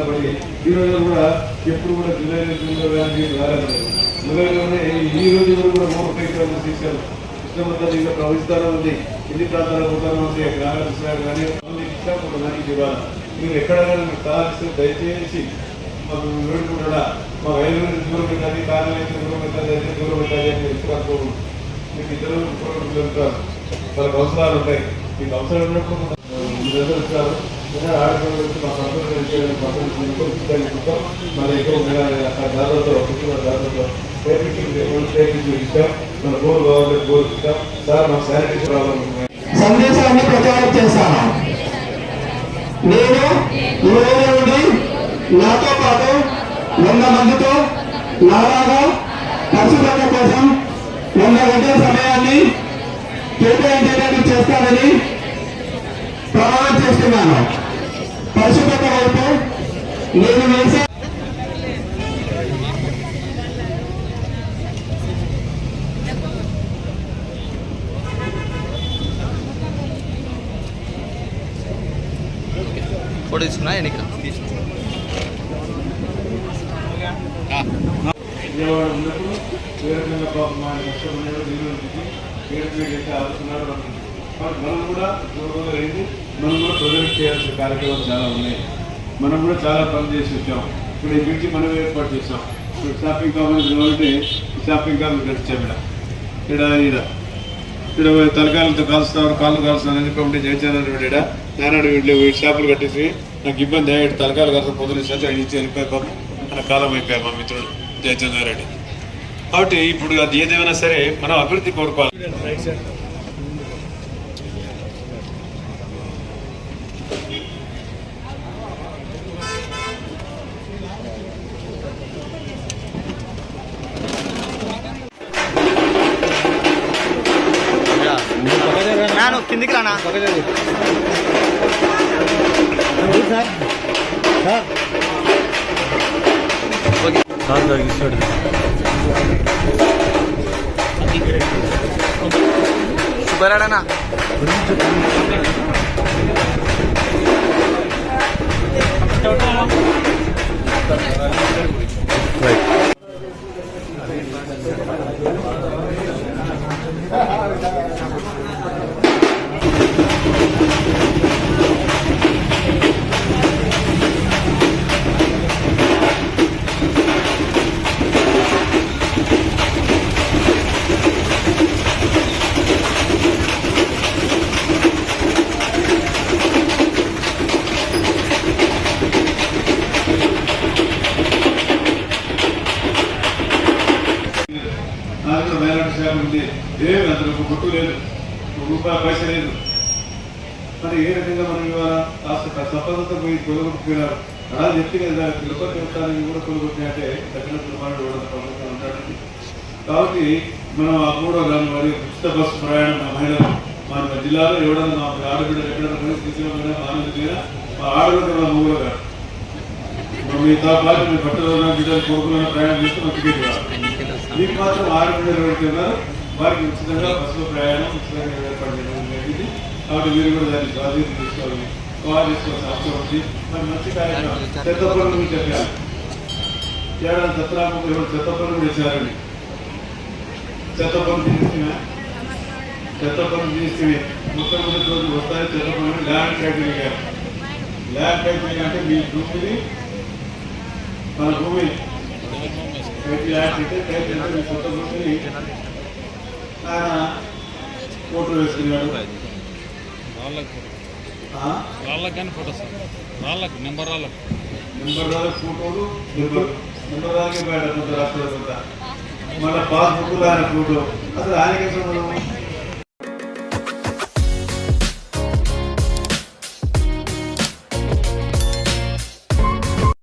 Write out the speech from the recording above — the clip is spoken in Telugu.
ప్రాంతంలో ఈ రోజు కూడా ఎప్పుడు కూడా జులై జూన్లో కానీ రాలేదు. జూలైలోనే ఈ రోజు కూడా మూడు పైకి తీసుకెళ్ళారు కృష్ణమంతా దీంట్లో ప్రవహిస్తానే ఉంది. ఎన్ని ప్రాంతాలు పోతానే ఉంది. గ్రామీణ కృష్ణాలు కానీ ఇష్టం కానీ ఇవ్వాలి. మీరు ఎక్కడైనా మీకు కావాల్సిన దయచేసి మాకు వివరణ మా వైద్యుల దూరం పెట్టాలి కార్యాలయం అయితే దూరం పెట్టాలి అయితే దూరం పెట్టాలి అని తెలుసుకోవాలి మీకు ఇద్దరు ముగ్గురు వాళ్ళకి అవసరాలు ఉంటాయి. మీకు అవసరం ఉన్నప్పుడు మీ దగ్గర వచ్చారు. మా సంతోషం మన ఎక్కువ దాదాపు దాదాపు మన గోల్ గవర్నమెంట్ గోల్ ఇష్టం సార్ మాకు శానిటేషన్ ప్రాబ్లం సందేశాన్ని ప్రచారం చేశాను. నేను ఈ నుండి నాతో పాటు వంద మందితో నాలాగా పరిశుభ్రత కోసం వంద గంటల సమయాన్ని కేటాయించడానికి చేస్తానని ప్రమాణం చేస్తున్నాను. పరిశుభ్రత వైపు నేను వేసే ఫోటో తీసుకున్నా ఎన్నిక విజయవాడ ఉన్నప్పుడు వేరే విధంగా పాపం మా కష్టం ఉన్నాడు దీని మనం కూడా దూరంగా అయింది మనం కూడా ప్రజలకు చేయాల్సిన కార్యక్రమాలు చాలా ఉన్నాయి. మనం కూడా చాలా పనులు చేసి వచ్చాం. ఇప్పుడు ఈ నుంచి మనం ఏర్పాటు చేసాం. ఇప్పుడు షాపింగ్ కాంప్లెక్స్ కాబట్టి షాపింగ్ కాంప్లెక్స్ నడిచాం ఇక్కడ. ఇక్కడ ఇక్కడ ఇక్కడ తలకాయలతో కాలుస్తారు కాళ్ళు కాలుస్తారు అని చెప్పి జయచంద్ర వీడ నారాయణ వీళ్ళు వీడి షాపులు కట్టేసి నాకు ఇబ్బంది అయ్యాడు. తలకాయలు కాస్త పొద్దున సచ్చి ఆయన ఇచ్చి వెళ్ళిపోయి పాపం. కాలం అయిపోయాయి మా మిత్రుడు జయచంద్రారెడ్డి కాబట్టి ఇప్పుడు అది ఏదేమైనా సరే మనం అభివృద్ధి కోరుకోవాలి. రాను కిందికి రానా? సుబ్బరాడనా? నాకు సేవ ఏమి అందులో ఒక గుట్టు లేదు. ఒక రూపాయి పైస లేదు. మరి ఏ రకంగా మనం ఇవాళ కాస్త సంపదతో పోయి కొలగొట్టుకున్నారు అలా చెప్పి కదా తిరుపతి వెళ్తానని కూడా కొలగొట్టినట్టే దగ్గర తిరుమల ఉంటాడు కాబట్టి మనం ఆ కూడా కానీ మరి ఉచిత బస్సు ప్రయాణం మా మహిళలు మన జిల్లాలో ఎవడన్నా మా ఆడబిడ్డ ఎక్కడైనా పోయి తీసుకున్నా మానవులు మా ఆడబిడ్డ మా మూడు గారు. మిగతా పాటు మీ బట్టలు బిడ్డలు కొడుకులను ప్రయాణం చేస్తే మా టికెట్ కావాలి మీకు మాత్రం ఆడబిడ్డలు బిడ్డలు పెడుతున్నారు వారికి ఉచితంగా బస్సులో ప్రయాణం ఉచితంగా ఏర్పాటు చేయడం జరిగింది. కాబట్టి మీరు కూడా దాన్ని బాధ్యత తీసుకోవాలి. కవర్ చేసుకోవాల్సిన అవసరం ఉంది. మరి మంచి కార్యక్రమం. చెత్త పనులు గురించి చెప్పాలి. ఏడాది చెత్తరాము ఎవరు చెత్త పనులు చేశారండి చెత్త పనులు తీసుకున్నా చెత్త పనులు తీసుకుని ముఖ్యమంత్రి రోజు వస్తాయి చెత్త పనులు ల్యాండ్ ఫ్యాక్టరీ గారు ల్యాండ్ ఫ్యాక్టరీ అంటే మీ భూమిని మన భూమి ల్యాండ్ అంటే మీ సొంత భూమిని ఆయన ఓట్లు వేసుకున్నాడు? వాళ్ళకి కానీ ఫోటోస్ వాళ్ళకి నెంబర్ వాళ్ళకి. నెంబర్ రాళ్ళ ఫోటోలు నెంబర్ నెంబర్ రాళ్ళకి బయట కొంత రాష్ట్రాలు కొంత మళ్ళీ పాస్బుక్ ఆయన ఫోటో. అసలు ఆయనకి సంబంధం?